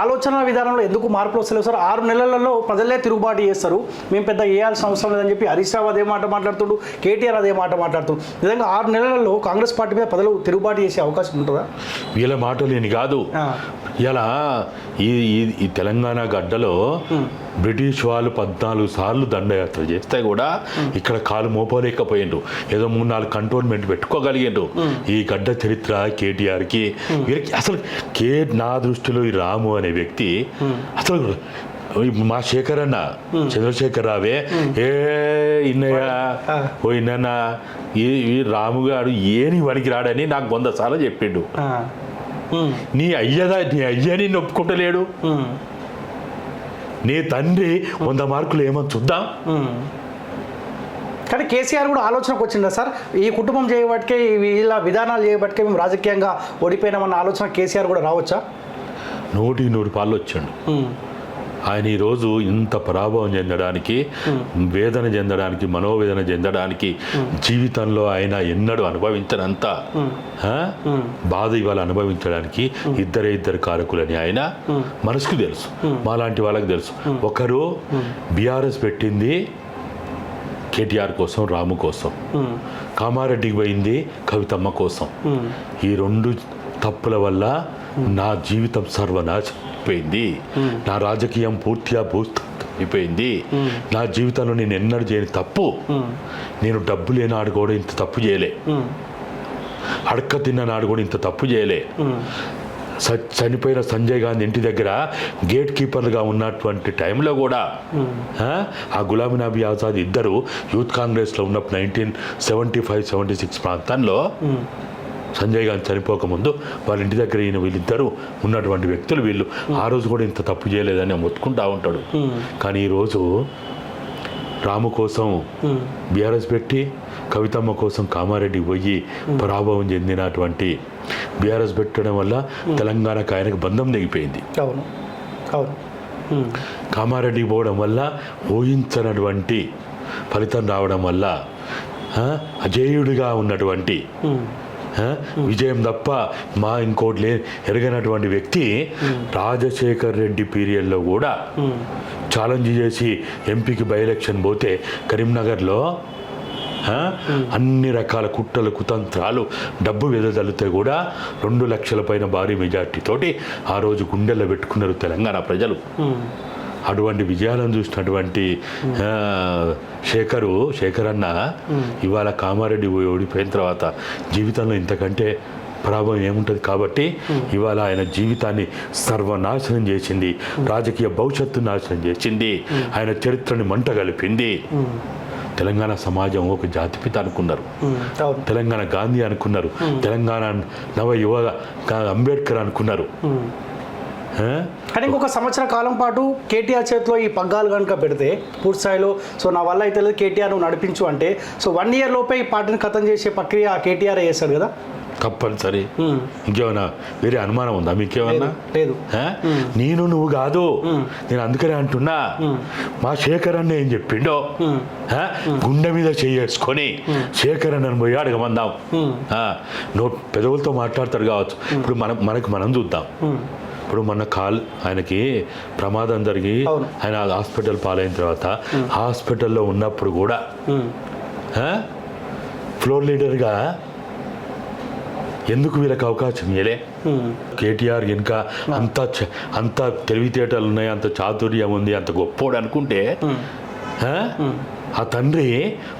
ఆలోచన విధానంలో ఎందుకు మార్పులు వస్తలేవు సార్? ఆరు నెలలలో ప్రజలే తిరుగుబాటు చేస్తారు. మేము పెద్ద వేయాల్సిన అవసరం లేదని చెప్పి హరీష్ రావు అదే మాట మాట్లాడుతుండు కేటీఆర్ అదే మాట మాట్లాడుతుండు. నిజంగా ఆరు నెలలలో కాంగ్రెస్ పార్టీ మీద ప్రజలు తిరుగుబాటు చేసే అవకాశం ఉంటుందా? వీళ్ళ మాటలేని కాదు. ఇలా ఈ తెలంగాణ గడ్డలో బ్రిటిష్ వాళ్ళు పద్నాలుగు సార్లు దండయాత్ర చేస్తే కూడా ఇక్కడ కాలు మోపలేకపోయిండ్రు ఏదో మూడు నాలుగు కంటోన్మెంట్ పెట్టుకోగలిగిండ్రు ఈ గడ్డ చరిత్ర కేటీఆర్కి వీరికి అసలు కే నా దృష్టిలో ఈ రాము అనే వ్యక్తి అసలు మా శేఖర్ అన్న చంద్రశేఖర్ రావే ఏ ఇన్నయ్య. ఓ ఇన్న ఈ రాము గారు ఏని వనికి రాడని నాకు వంద సార్లు చెప్పిండు. నీ అయ్యదా నీ అయ్యని ఒప్పుకుంటలేడు ఉమ్. నీ తండ్రి వంద మార్కులు ఏమో చూద్దాం. కానీ కేసీఆర్ కూడా ఆలోచనకు వచ్చిందా సార్? ఈ కుటుంబం చేయబట్టే ఇలా విధానాలు చేయబట్టే మేము రాజకీయంగా ఓడిపోయినామన్న ఆలోచన కేసీఆర్ కూడా రావచ్చా? నూటి నూరు పాలు వచ్చాడు. ఆయన ఈరోజు ఇంత పరాభవం చెందడానికి వేదన చెందడానికి మనోవేదన చెందడానికి జీవితంలో ఆయన ఎన్నడూ అనుభవించనంత ఆ? బాధ ఇవాళ అనుభవించడానికి ఇద్దరే ఇద్దరు కారకులని ఆయన మనసుకు తెలుసు. మాలాంటి వాళ్ళకి తెలుసు. ఒకరు బీఆర్ఎస్ పెట్టింది కేటీఆర్ కోసం రాము కోసం. కామారెడ్డికి పోయింది కవితమ్మ కోసం. ఈ రెండు తప్పుల వల్ల నా జీవితం సర్వనాశనం. అయిపోయింది. నా రాజకీయం పూర్తిగా అయిపోయింది నా జీవితంలో నేను ఎన్నడూ చేయని తప్పు నేను డబ్బు లేని ఆడు కూడా ఇంత తప్పు చేయలే. అడక్క తిన్న నాడు కూడా ఇంత తప్పు చేయలే. చనిపోయిన సంజయ్ గాంధీ ఇంటి దగ్గర గేట్ కీపర్గా ఉన్నటువంటి టైంలో కూడా ఆ, గులాబీ నబీ ఆజాద్ ఇద్దరు యూత్ కాంగ్రెస్లో ఉన్నప్పుడు nineteen seventy five seventy six ప్రాంతంలో. సంజయ్ గాంధీ చనిపోకముందు వాళ్ళ ఇంటి దగ్గర ఈయన వీళ్ళిద్దరూ ఉన్నటువంటి వ్యక్తులు వీళ్ళు. ఆ రోజు కూడా ఇంత తప్పు చేయలేదని మొత్తుకుంటా ఉంటాడు. కానీ ఈరోజు రాము కోసం. బీఆర్ఎస్ పెట్టి కవితమ్మ కోసం కామారెడ్డి పోయి పరాభవం చెందినటువంటి బీఆర్ఎస్ పెట్టడం వల్ల తెలంగాణకు ఆయనకు బంధం తెగిపోయింది. అవును. అవును. ఉమ్. కామారెడ్డి పోవడం వల్ల ఊహించనటువంటి ఫలితం రావడం వల్ల అజేయుడిగా ఉన్నటువంటి విజయం తప్ప మా ఇంకోటి లే ఎరగనటువంటి వ్యక్తి రాజశేఖర్ రెడ్డి పీరియడ్లో కూడా. ఛాలెంజ్ చేసి ఎంపీకి బై ఎలక్షన్ పోతే కరీంనగర్లో అన్ని రకాల కుట్రలు కుతంత్రాలు డబ్బు వెదజల్లితే కూడా రెండు లక్షల పైన భారీ మెజార్టీతోటి ఆ రోజు గుండెల్లో పెట్టుకున్నారు తెలంగాణ ప్రజలు. అటువంటి విజయాలను చూసినటువంటి శేఖరు శేఖర్ అన్న ఇవాళ కామారెడ్డి పోయి ఓడిపోయిన తర్వాత జీవితంలో ఇంతకంటే ప్రభావం ఏముంటుంది కాబట్టి ఇవాళ ఆయన జీవితాన్ని సర్వనాశనం చేసింది రాజకీయ భవిష్యత్తు నాశనం చేసింది ఆయన చరిత్రని మంట కలిపింది. తెలంగాణ సమాజం ఒక జాతిపిత అనుకున్నారు. తెలంగాణ గాంధీ అనుకున్నారు. తెలంగాణ నవ యువ అంబేద్కర్ అనుకున్నారు? కానీ ఇంకొక సంవత్సర కాలం పాటు కేటీఆర్ చేతిలో ఈ పగ్గాలు కనుక పెడితే పూర్తి స్థాయిలో సో నా వల్ల అయితే లేదు కేటీఆర్ నువ్వు నడిపించు అంటే సో వన్ ఇయర్ లోపే ఈ పార్టీని ఖతం చేసే ప్రక్రియ కేటీఆర్ చేస్తాడు కదా? తప్పనిసరి. ఉమ్. ఇంకేమైనా వేరే అనుమానం ఉందా మీకేమన్నా? లేదు? నేను నువ్వు కాదు. నేను అందుకనే అంటున్నా. మా శేఖర్ అన్న ఏం చెప్పిండో? గుండె మీద చేసుకొని శేఖర్ అన్నను పోయి అడగమందాం. నో పెదవులతో మాట్లాడతాడు కావచ్చు. ఇప్పుడు మనం మనకు మనం చూద్దాం. ఇప్పుడు మొన్న కాల్ ఆయనకి ప్రమాదం జరిగి. ఆయన హాస్పిటల్ పాలైన తర్వాత హాస్పిటల్లో ఉన్నప్పుడు కూడా? ఫ్లోర్ లీడర్గా ఎందుకు వీళ్ళకి అవకాశం ఇవ్వలే. కేటీఆర్ ఇంకా అంత అంత తెలివితేటలు ఉన్నాయి అంత చాతుర్యం ఉంది అంత గొప్పోడు అనుకుంటే ఆ? తండ్రి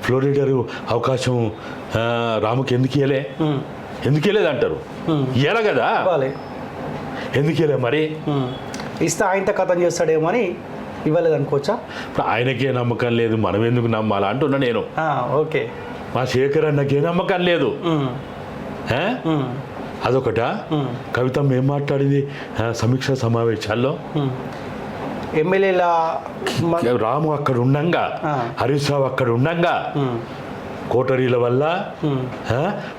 ఫ్లోరిడర్ అవకాశం ఆ, రాముకి ఎందుకు ఇవ్వలే. ఎందుకు ఇవ్వలేదు అంటారు? ఇవ్వాలి కదా? ఇవ్వాలి ఎందుకు ఇవ్వలే మరి. ఇస్తే ఆయనతో కథం చేస్తాడేమో అని ఇవ్వలేదు అనుకోవచ్చా ఇప్పుడు ఆయనకే నమ్మకం లేదు మనం ఎందుకు నమ్మాలా అంటున్నా నేను ఓకే మా శేఖర్ అన్నకే నమ్మకం లేదు. అదొకట. కవితమ్మ ఏం మాట్లాడింది సమీక్ష సమావేశాల్లో. ఎమ్మెల్యేల రాము అక్కడ ఉండంగా. హరీష్ రావు అక్కడ ఉండంగా. కోటరీల వల్ల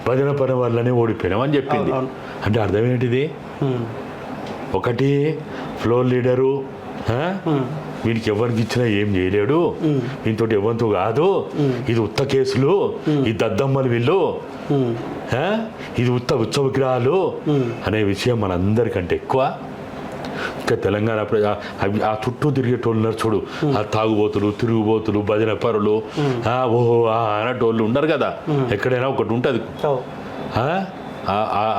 భజన పని వల్లనే ఓడిపోయినాం అని చెప్పింది అంటే అర్థం ఏంటిది. ఒకటి ఫ్లోర్ లీడరు. వీనికి ఎవరికి ఇచ్చినా ఏం చేయలేడు. వీనితో ఎవరితో కాదు. ఇది ఉత్త కేసులు ఈ దద్దమ్మలు వీళ్ళు. ఇది ఉత్త ఉత్సవ విగ్రహాలు. అనే విషయం మనందరికంటే ఎక్కువ. ఇక్కడ తెలంగాణ ప్రజ- అవి- ఆ చుట్టూ తిరిగేటోళ్ళు ఉన్నారు చూడు ఆ తాగుబోతులు తిరుగుబోతులు భజన పరులు. ఆ ఓహో అనేటోళ్ళు ఉండరు కదా. ఎక్కడైనా ఒకటి ఉంటుంది.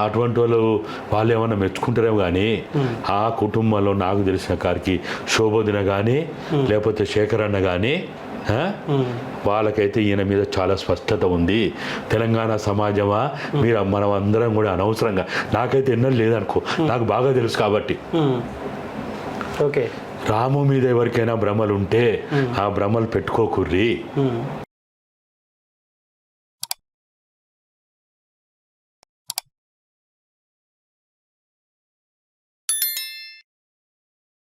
అటువంటి వాళ్ళు వాళ్ళు ఏమన్నా మెచ్చుకుంటారేమో కానీ ఆ కుటుంబంలో నాకు తెలిసిన కారికి శోభోదిన కానీ లేకపోతే శేఖర్ అన్న కానీ? వాళ్ళకైతే ఈయన మీద చాలా స్పష్టత ఉంది. తెలంగాణ సమాజమా? మీరు మనం అందరం కూడా అనవసరంగా. నాకైతే ఎన్నో లేదనుకో. నాకు బాగా తెలుసు కాబట్టి. ఓకే. రాము మీద ఎవరికైనా భ్రమలు ఉంటే ఆ భ్రమలు పెట్టుకోకుర్రి.